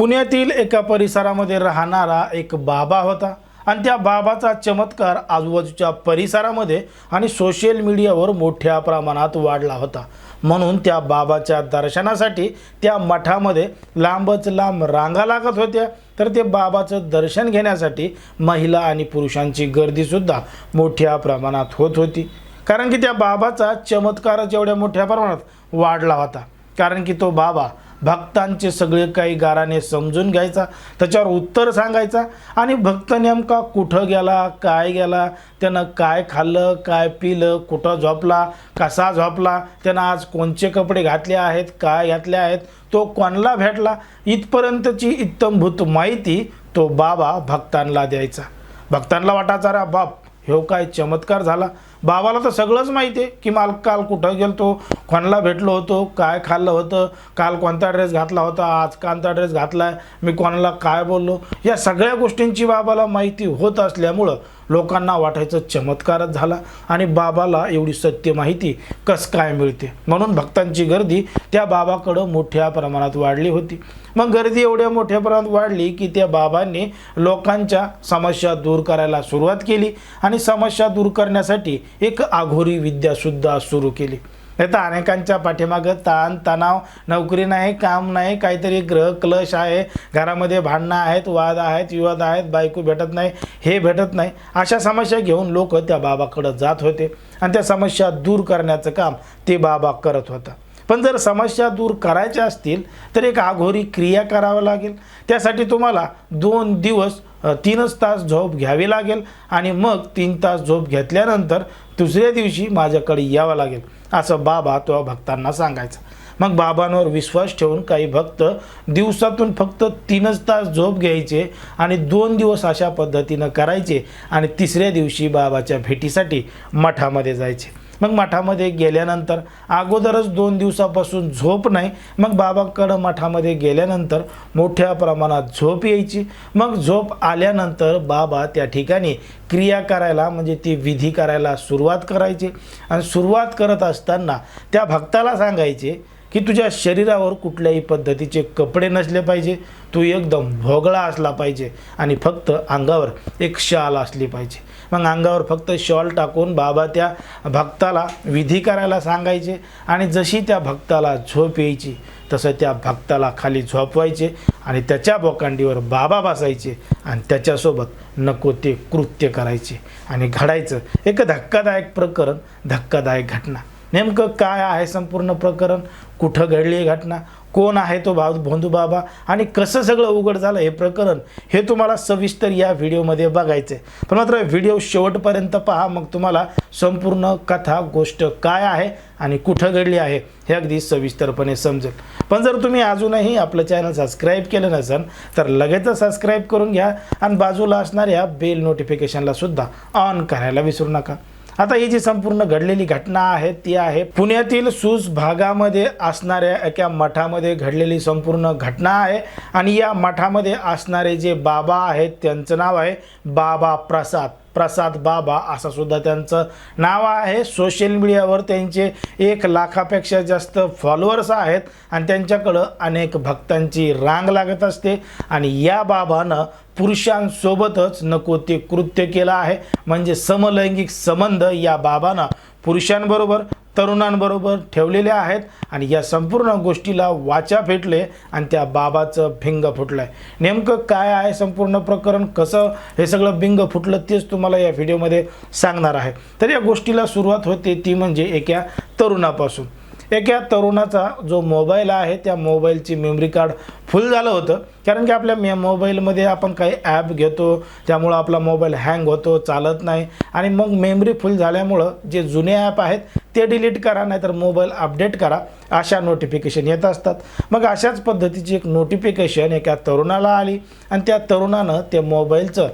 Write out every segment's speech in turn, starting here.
पुण्यातील एका परिसरामध्ये राहणारा एक बाबा होता. आणि त्या बाबाचा चमत्कार आजूबाजूच्या परिसरामध्ये आणि सोशल मीडियावर मोठ्या प्रमाणात वाढला होता. म्हणून त्या बाबाच्या दर्शनासाठी त्या मठामध्ये लांबच लांब रांगा लागत होत्या. तर ते बाबाचं दर्शन घेण्यासाठी महिला आणि पुरुषांची गर्दीसुद्धा मोठ्या प्रमाणात होत होती. कारण की त्या बाबाचा चमत्कारच एवढ्या मोठ्या प्रमाणात वाढला होता. कारण की तो बाबा भक्तांचे सगळे काही गाराने समजून घ्यायचा त्याच्यावर उत्तर सांगायचा. आणि भक्त नेमका कुठं गेला काय गेला त्यानं काय खाल्लं काय पिलं कुठं झोपला कसा झोपला त्यानं आज कोणचे कपडे घातले आहेत काय घातले आहेत तो कोणाला भेटला इथपर्यंतची इत्तमभूत माहिती तो बाबा भक्तांना द्यायचा. भक्तांना वाटायचा रा बाप ह्यो काय चमत्कार झाला. बाबाला तर सगळंच माहिती आहे की माल काल कुठं गेलतो कोणाला भेटलो होतो काय खाल्लं होतं काल कोणता ड्रेस घातला होता आज कोणता ड्रेस घातला आहे मी कोणाला काय बोललो? या सगळ्या गोष्टींची बाबाला माहिती होत असल्यामुळं लोकांना वाटायचं चमत्कारच झाला आणि बाबाला एवढी सत्य माहिती कस काय मिळते? म्हणून भक्तांची गर्दी त्या बाबाकडं मोठ्या प्रमाणात वाढली होती. मग गर्दी एवढ्या मोठ्या प्रमाणात वाढली की त्या बाबांनी लोकांच्या समस्या दूर करायला सुरुवात केली आणि समस्या दूर करण्यासाठी एक आघोरी विद्यासुद्धा सुरू केली. नाही तर अनेकांच्या पाठीमागं ताण तणाव नोकरी नाही काम नाही काहीतरी ग्रह क्लश आहे. घरामध्ये भांडणं आहेत वाद आहेत विवाद आहेत बायको भेटत नाही हे भेटत नाही. अशा समस्या घेऊन लोक त्या बाबाकडं जात होते. आणि त्या समस्या दूर करण्याचं काम ते बाबा करत होता. पण जर समस्या दूर करायच्या असतील तर एक आघोरी क्रिया करावं लागेल. त्यासाठी तुम्हाला दोन दिवस तीनच तास झोप घ्यावी लागेल. आणि मग तीन तास झोप घेतल्यानंतर दुसऱ्या दिवशी माझ्याकडे यावं लागेल असं बाबा तो भक्तांना सांगायचा. मग बाबांवर विश्वास ठेवून काही भक्त दिवसातून फक्त तीनच तास झोप घ्यायचे आणि दोन दिवस अशा पद्धतीनं करायचे आणि तिसऱ्या दिवशी बाबाच्या भेटीसाठी मठामध्ये जायचे. मग मठामध्ये गेल्यानंतर अगोदरच दोन दिवसापासून झोप नाही मग बाबाकडं मठामध्ये गेल्यानंतर मोठ्या प्रमाणात झोप यायची. मग झोप आल्यानंतर बाबा त्या ठिकाणी क्रिया करायला म्हणजे ती विधी करायला सुरुवात करायची. आणि सुरुवात करत असताना त्या भक्ताला सांगायचे की तुझ्या शरीरावर कुठल्याही पद्धतीचे कपडे नसले पाहिजे. तू एकदम भोगळा असला पाहिजे आणि फक्त अंगावर एक शाल असली पाहिजे. मग अंगावर फक्त शॉल टाकून बाबा त्या भक्ताला विधी करायला सांगायचे आणि जशी त्या भक्ताला झोप यायची तसं त्या भक्ताला खाली झोपवायचे आणि त्याच्या बोकांडीवर बाबा बसायचे आणि त्याच्यासोबत नको ते कृत्य करायचे आणि घडायचं. एक धक्कादायक प्रकरण धक्कादायक घटना. नेमकं काय आहे संपूर्ण प्रकरण? कुठं घडली आहे घटना? कोण आहे तो भाऊ भोंदू बाबा? आणि कसं सगळं उघड झालं हे प्रकरण हे तुम्हाला सविस्तर या व्हिडिओमध्ये बघायचं आहे पण मात्र व्हिडिओ शेवटपर्यंत पहा मग तुम्हाला संपूर्ण कथा गोष्ट काय आहे आणि कुठं घडली आहे हे अगदी सविस्तरपणे समजेल. पण जर तुम्ही अजूनही आपलं चॅनल सबस्क्राईब केलं नसेल तर लगेचच सबस्क्राईब करून घ्या आणि बाजूला असणाऱ्या बेल नोटिफिकेशनला सुद्धा ऑन करायला विसरू नका. आता ही जी संपूर्ण घडलेली घटना आहे ती आहे पुण्यातील सूस भागामध्ये असणाऱ्या एका मठामध्ये घडलेली संपूर्ण घटना आहे. आणि या मठामध्ये असणारे जे बाबा आहेत त्यांचं नाव आहे बाबा प्रसाद. प्रसाद बाबा असं सुद्धा त्यांचं नाव आहे. सोशल मीडियावर त्यांचे एक लाखापेक्षा जास्त फॉलोअर्स आहेत आणि त्यांच्याकडं अनेक भक्तांची रांग लागत असते आणि या बाबानं पुरुषांसोबतच नको ते कृत्य केलं आहे. म्हणजे समलैंगिक संबंध या बाबानं पुरुषांबरोबर तरुणांबरोबर ठेवलेल्या आहेत आणि या संपूर्ण गोष्टीला वाचा फेटले आणि त्या बाबाचं भिंग फुटलं आहे नेमकं काय आहे संपूर्ण प्रकरण? कसं हे सगळं भिंग फुटलं तेच तुम्हाला या व्हिडिओमध्ये सांगणार आहे. तर या गोष्टीला सुरुवात होते ती म्हणजे एका तरुणापासून. एका तरुणाचा जो मोबाईल आहे त्या मोबाईलची मेमरी कार्ड फुल झालं होतं. कारण की आपल्या मे मोबाईलमध्ये आपण काही ॲप घेतो त्यामुळं आपला मोबाईल हँग होतो चालत नाही. आणि मग मेमरी फुल झाल्यामुळं जे जुने ॲप आहेत ते डिलीट करा नाहीतर मोबाईल अपडेट करा अशा नोटिफिकेशन येत असतात. मग अशाच पद्धतीची एक नोटिफिकेशन एका तरुणाला आली आणि त्या तरुणानं ते मोबाईलचं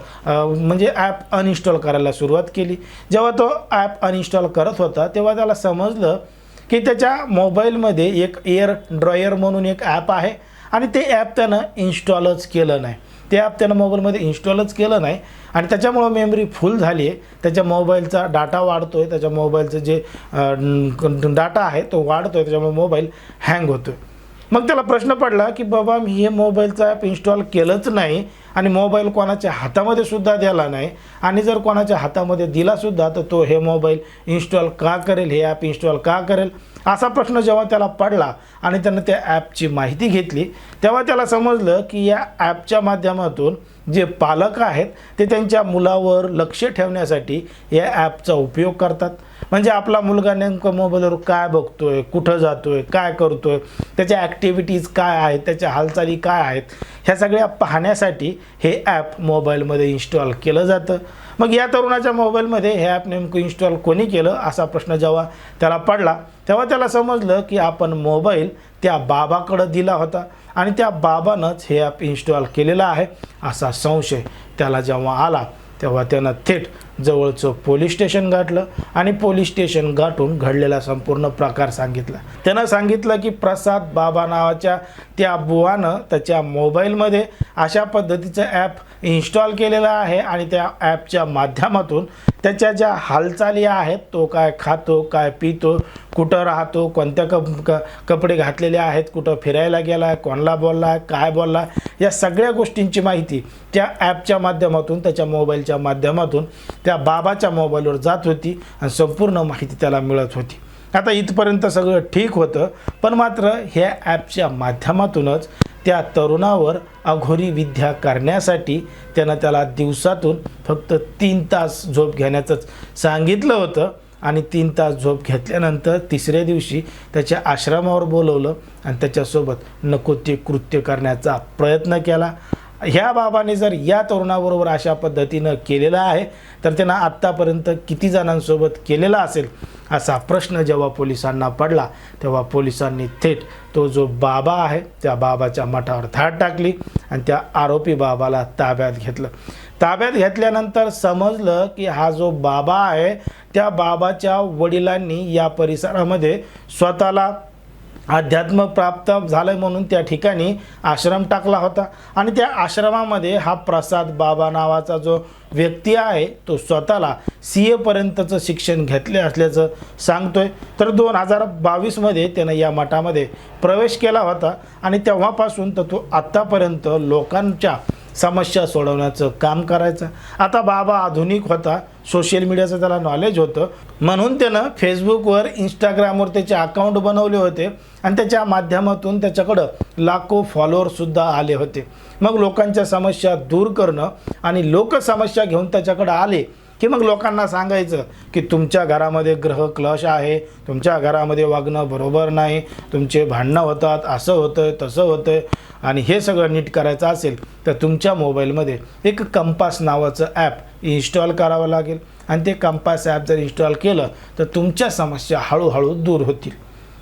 म्हणजे ॲप अनइन्स्टॉल करायला सुरुवात केली. जेव्हा तो ॲप अनइन्स्टॉल करत होता तेव्हा त्याला समजलं की त्याच्या मोबाईलमध्ये एक एअर ड्रॉयर म्हणून एक ॲप आहे आणि ते ॲप त्यानं इन्स्टॉलच केलं नाही. ते ॲप त्यानं मोबाईलमध्ये इन्स्टॉलच केलं नाही आणि त्याच्यामुळं मेमरी फुल झाली आहे त्याच्या मोबाईलचा डाटा वाढतो आहे त्याच्या मोबाईलचं जे डाटा आहे तो वाढतो आहे त्याच्यामुळे मोबाईल हँग होतो आहे मग त्याला प्रश्न पडला की बाबा मी हे मोबाईलचा ॲप इन्स्टॉल केलंच नाही. आणि मोबाईल कोणाच्या हातामध्ये सुद्धा दिला नाही. आणि जर कोणाच्या हातामध्ये दिलासुद्धा तर तो हे मोबाईल इन्स्टॉल का करेल? हे ॲप इन्स्टॉल का करेल? असा प्रश्न जेव्हा त्याला पडला आणि त्यानं त्या ॲपची माहिती घेतली तेव्हा त्याला समजलं की या ॲपच्या माध्यमातून जे पालक आहेत ते त्यांच्या मुलावर लक्ष ठेवण्यासाठी या ॲपचा उपयोग करतात. म्हणजे आपला मुलगा नेमकं मोबाईलवर काय बघतो आहे कुठं जातो आहे काय करतो आहे त्याच्या ॲक्टिव्हिटीज काय आहेत त्याच्या हालचाली काय आहेत ह्या सगळ्या पाहण्यासाठी हे ॲप मोबाईलमध्ये इन्स्टॉल केलं जातं. मग या तरुणाच्या मोबाईलमध्ये हे ॲप नेमकं इन्स्टॉल कोणी केलं असा प्रश्न जेव्हा त्याला पडला तेव्हा त्याला समजलं की आपण मोबाईल त्या बाबाकडं दिला होता. आणि त्या बाबानंच हे ॲप इन्स्टॉल केलेलं आहे असा संशय त्याला जेव्हा आला तेव्हा त्यानं थेट जवळचं पोलीस स्टेशन गाठलं आणि पोलीस स्टेशन गाठून घडलेला संपूर्ण प्रकार सांगितला. त्यानं सांगितलं की प्रसाद बाबा नावाच्या त्या बुवानं त्याच्या मोबाईलमध्ये अशा पद्धतीचं ॲप इन्स्टॉल केलेला आहे आणि त्या ॲपच्या माध्यमातून त्याच्या ज्या हालचाली आहेत तो काय खातो काय पितो कुठं राहतो कोणत्या कप क कपडे घातलेले आहेत कुठं फिरायला गेला आहे कोणाला बोलला आहे काय बोलला आहे या सगळ्या गोष्टींची माहिती त्या ॲपच्या माध्यमातून त्याच्या मोबाईलच्या माध्यमातून त्या बाबाच्या मोबाईलवर जात होती आणि संपूर्ण माहिती त्याला मिळत होती. आता इथपर्यंत सगळं ठीक होतं पण मात्र ह्या ॲपच्या माध्यमातूनच त्या तरुणावर अघोरी विद्या करण्यासाठी त्यानं त्याला दिवसातून फक्त तीन तास झोप घेण्याचंच सांगितलं होतं. आणि तीन तास झोप घेतल्यानंतर तिसऱ्या दिवशी त्याच्या आश्रमावर बोलवलं आणि त्याच्यासोबत नको ते कृत्य करण्याचा प्रयत्न केला. ह्या बाबाने जर या तरुणाबरोबर अशा पद्धतीनं केलेलं आहे तर त्यांना आत्तापर्यंत किती जणांसोबत केलेला असेल असा प्रश्न जेव्हा पोलिसांना पडला तेव्हा पोलिसांनी थेट तो जो बाबा आहे त्या बाबाच्या मठावर धाड टाकली आणि त्या आरोपी बाबाला ताब्यात घेतलं. ताब्यात घेतल्यानंतर समजलं की हा जो बाबा आहे त्या बाबाच्या वडिलांनी या परिसरामध्ये स्वतःला अध्यात्म प्राप्त झालं म्हणून त्या ठिकाणी आश्रम टाकला होता. आणि त्या आश्रमामध्ये हा प्रसाद बाबा नावाचा जो व्यक्ती आहे तो स्वतःला सी एपर्यंतचं शिक्षण घेतले असल्याचं सांगतोय. तर दोन हजार बावीसमध्ये त्यानं या मठामध्ये प्रवेश केला होता. आणि तेव्हापासून तर तो आत्तापर्यंत लोकांच्या समस्या सोडवण्याचं काम करायचं. आता बाबा आधुनिक होता सोशल मीडियाचं त्याला नॉलेज होतं. म्हणून त्यानं फेसबुकवर इंस्टाग्रामवर त्याचे अकाउंट बनवले होते आणि त्याच्या माध्यमातून त्याच्याकडं लाखो फॉलोअरसुद्धा आले होते. मग लोकांच्या समस्या दूर करणं आणि लोक समस्या घेऊन त्याच्याकडं आले की मग लोकांना सांगायचं की तुमच्या घरामध्ये ग्रह क्लश आहे तुमच्या घरामध्ये वागणं बरोबर नाही तुमचे भांडणं होतात असं होतं तसं होतं आणि हे सगळं नीट करायचं असेल तर तुमच्या मोबाईलमध्ये एक कंपास नावाचं ॲप इन्स्टॉल करावं लागेल. आणि ते कंपास ॲप जर इन्स्टॉल केलं तर तुमच्या समस्या हळूहळू दूर होतील.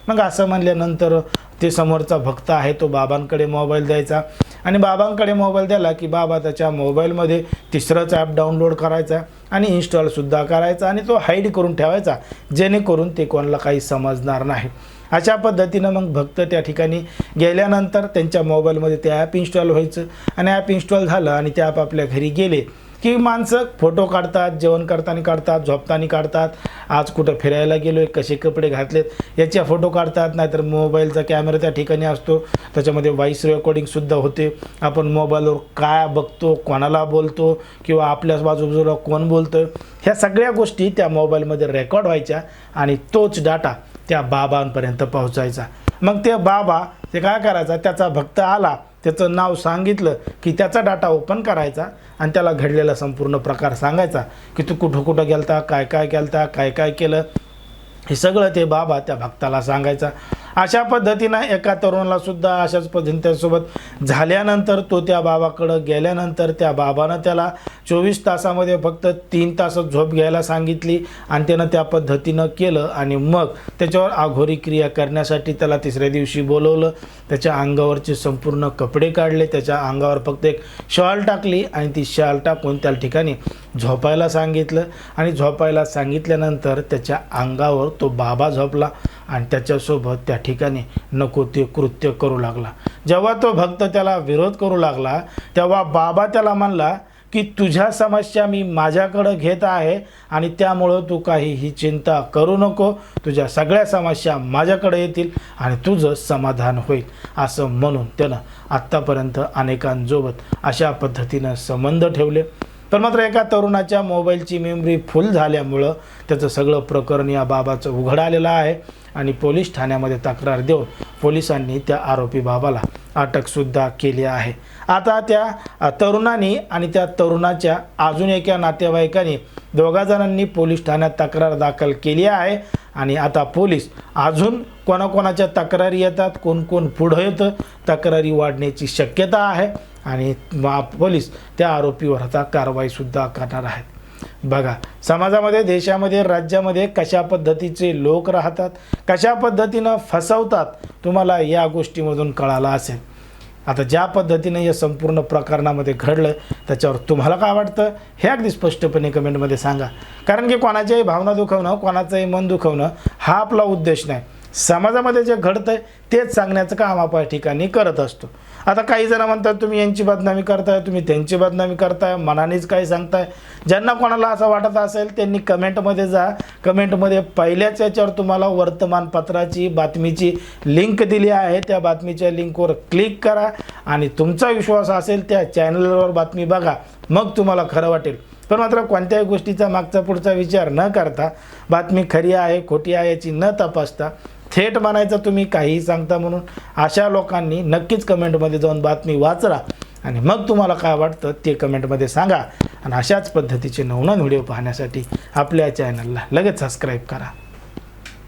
मग असं म्हणल्यानंतर ते समोरचा भक्त आहे तो बाबांकडे मोबाईल द्यायचा. आणि बाबांकडे मोबाईल दिला की बाबा त्याच्या मोबाईलमध्ये तिसरंच ॲप डाउनलोड करायचा आणि इन्स्टॉलसुद्धा करायचा आणि तो हाईड करून ठेवायचा जेणेकरून ते कोणाला काही समजणार नाही. अशा पद्धतीनं मग भक्त त्या ठिकाणी गेल्यानंतर त्यांच्या मोबाईलमध्ये ते ॲप इन्स्टॉल व्हायचं. आणि ॲप इन्स्टॉल झालं आणि ते ॲप आपल्या घरी गेले. की माणसं फोटो काढतात जेवण करताना काढतात झोपताना काढतात. आज कुठं फिरायला गेलो आहे कसे कपडे घातलेत याच्या फोटो काढतात. नाहीतर मोबाईलचा कॅमेरा त्या ठिकाणी असतो. त्याच्यामध्ये व्हॉईस रेकॉर्डिंगसुद्धा होते. आपण मोबाईलवर काय बघतो कोणाला बोलतो किंवा आपल्याच बाजूबाजूला कोण बोलतं ह्या सगळ्या गोष्टी त्या मोबाईलमध्ये रेकॉर्ड व्हायच्या आणि तोच डाटा त्या बाबांपर्यंत पोहोचायचा. मग ते बाबा ते काय करायचा त्याचा भक्त आला. त्याचं नाव सांगितलं की त्याचा डाटा ओपन करायचा आणि त्याला घडलेला संपूर्ण प्रकार सांगायचा की तू कुठं कुठं गेलता काय काय केलता काय काय केलं. हे सगळं ते बाबा त्या भक्ताला सांगायचा. अशा पद्धतीनं एका तरुणाला सुद्धा अशाच पद्धतीने त्यासोबत झाल्यानंतर तो त्या बाबाकडं गेल्यानंतर त्या बाबानं त्याला चोवीस तासामध्ये फक्त तीन तास झोप घ्यायला सांगितली आणि त्यानं त्या पद्धतीनं केलं आणि मग त्याच्यावर आघोरी क्रिया करण्यासाठी त्याला तिसऱ्या दिवशी बोलवलं. त्याच्या अंगावरचे संपूर्ण कपडे काढले. त्याच्या अंगावर फक्त एक शॉल टाकली आणि ती शॉल टाकून त्या ठिकाणी झोपायला सांगितलं. आणि झोपायला सांगितल्यानंतर त्याच्या अंगावर तो बाबा झोपला. आणि त्याच्यासोबत त्या ठिकाणी नको ते कृत्य करू लागला. जेव्हा तो भक्त त्याला विरोध करू लागला तेव्हा बाबा त्याला म्हणला की तुझ्या समस्या मी माझ्याकडं घेत आहे आणि त्यामुळं तू काही ही चिंता करू नको. तुझ्या सगळ्या समस्या माझ्याकडे येतील आणि तुझं समाधान होईल. असं म्हणून त्यानं आत्तापर्यंत अनेकांसोबत अशा पद्धतीनं संबंध ठेवले. तर मात्र एका तरुणाच्या मोबाईलची मेमरी फुल झाल्यामुळं त्याचं सगळं प्रकरण या बाबाचं उघड आलेलं आहे. आणि पोलीस ठाण्यामध्ये तक्रार देऊन पोलिसांनी त्या आरोपी बाबाला अटकसुद्धा केली आहे. आता त्या अ, तरुणाने आणि त्या तरुणाच्या अजून एका नातेवाईकांनी दोघा जणांनी पोलीस ठाण्यात तक्रार दाखल केली आहे आणि आता पोलीस अजून कोणाकोणाच्या तक्रारी येतात कोण कोण पुढं येतं तक्रारी वाढण्याची शक्यता आहे आणि पोलीस त्या आरोपीवर आता कारवाईसुद्धा करणार आहेत. बघा समाजामध्ये देशामध्ये राज्यामध्ये कशा पद्धतीचे लोक राहतात कशा पद्धतीनं फसवतात तुम्हाला या गोष्टीमधून कळालं असेल. आता ज्या पद्धतीनं या संपूर्ण प्रकरणामध्ये घडलं त्याच्यावर तुम्हाला काय वाटतं हे अगदी स्पष्टपणे कमेंटमध्ये सांगा. कारण की कोणाच्याही भावना दुखवणं कोणाचंही मन दुखवणं हा आपला उद्देश नाही. समाजामध्ये जे घडतं आहे तेच सांगण्याचं काम आपण या ठिकाणी करत असतो. आता काही जण म्हणतात तुम्ही यांची बदनामी करताय तुम्ही त्यांची बदनामी करताय मनानेच काही सांगताय. ज्यांना कोणाला असं वाटत असेल त्यांनी कमेंटमध्ये जा. कमेंटमध्ये पहिल्याच याच्यावर तुम्हाला वर्तमानपत्राची बातमीची लिंक दिली आहे. त्या बातमीच्या लिंकवर क्लिक करा आणि तुमचा विश्वास असेल त्या चॅनलवर बातमी बघा. मग तुम्हाला खरं वाटेल. पण मात्र कोणत्याही गोष्टीचा मागचा पुढचा विचार न करता बातमी खरी आहे खोटी आहे याची न तपासता थेट म्हणायचं तुम्ही काहीही सांगता म्हणून अशा लोकांनी नक्कीच कमेंटमध्ये जाऊन बातमी वाचरा आणि मग तुम्हाला काय वाटतं ते कमेंटमध्ये सांगा. आणि अशाच पद्धतीचे नवनवीन व्हिडिओ पाहण्यासाठी आपल्या चॅनलला लगेच सबस्क्राईब करा.